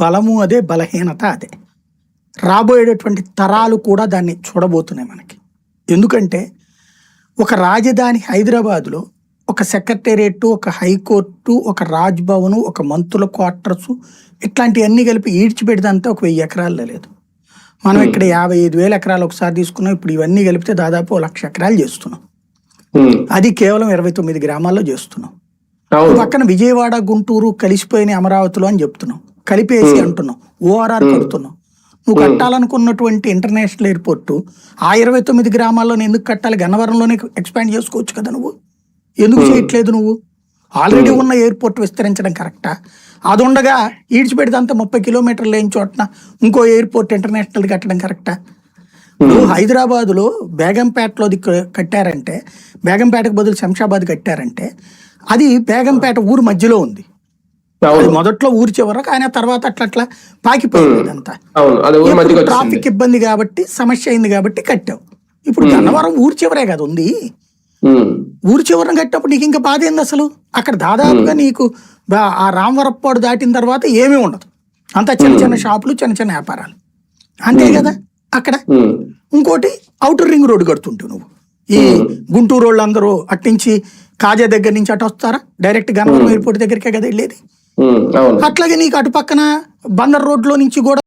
బలము అదే బలహీనత అదే. రాబోయేటటువంటి తరాలు కూడా దాన్ని చూడబోతున్నాయి మనకి. ఎందుకంటే ఒక రాజధాని హైదరాబాద్లో ఒక సెక్రటేరియట్ ఒక హైకోర్టు ఒక రాజ్భవన్ ఒక మంత్రుల క్వార్టర్స్ ఇట్లాంటివన్నీ కలిపి ఈడ్చిపెడితే ఒక వెయ్యి ఎకరాల్లో లేదు. మనం ఇక్కడ యాభై ఐదు వేల ఎకరాలు ఒకసారి తీసుకున్నాం ఇప్పుడు ఇవన్నీ కలిపితే దాదాపు లక్ష ఎకరాలు చేస్తున్నాం. అది కేవలం ఇరవై తొమ్మిది గ్రామాల్లో చేస్తున్నాం. పక్కన విజయవాడ గుంటూరు కలిసిపోయిన అమరావతిలో అని చెప్తున్నాం. కలిపేసి అంటున్నాం ఓఆర్ఆర్ కడుతున్నాం నువ్వు కట్టాలనుకున్నటువంటి ఇంటర్నేషనల్ ఎయిర్పోర్ట్ ఆ ఇరవై తొమ్మిది గ్రామాల్లో ఎందుకు కట్టాలి? గన్నవరంలోనే ఎక్స్పాండ్ చేసుకోవచ్చు కదా నువ్వు. ఎందుకు చేయట్లేదు నువ్వు? ఆల్రెడీ ఉన్న ఎయిర్పోర్ట్ విస్తరించడం కరెక్టా? అది ఉండగా ఈడ్చిపెడితే అంత ముప్పై కిలోమీటర్లు లేని చోటన ఇంకో ఎయిర్పోర్ట్ ఇంటర్నేషనల్ కట్టడం కరెక్టా? ఇప్పుడు హైదరాబాదులో బేగంపేటలో కట్టారంటే బేగంపేటకు బదులు శంషాబాద్ కట్టారంటే అది బేగంపేట ఊరు మధ్యలో ఉంది. మొదట్లో ఊరు చివర కానీ ఆ తర్వాత అట్లా అట్లా పాకిపోయింది ట్రాఫిక్ ఇబ్బంది కాబట్టి సమస్య అయింది కాబట్టి కట్టావు ఇప్పుడు గన్నవరం ఊరు చివరే కదా ఉంది. ఊరు చివరన కట్టినప్పుడు నీకు ఇంకా బాధ ఏంది అసలు? అక్కడ దాదాపుగా నీకు ఆ రామవరప్పాడు దాటిన తర్వాత ఏమీ ఉండదు. అంతా చిన్న చిన్న షాపులు చిన్న చిన్న వ్యాపారాలు. అంతే కదా అక్కడ? ఇంకోటి అవుటర్ రింగ్ రోడ్డు కడుతుంటావు నువ్వు. ఈ గుంటూరు వాళ్ళు అందరూ అట్నుంచి కాజా దగ్గర నుంచి అటు వస్తారా? డైరెక్ట్ గన్నవరం ఎయిర్పోర్ట్ దగ్గరికే కదా వెళ్ళేది? అట్లాగే నీకు అటు పక్కన బందర్ రోడ్లో నుంచి కూడా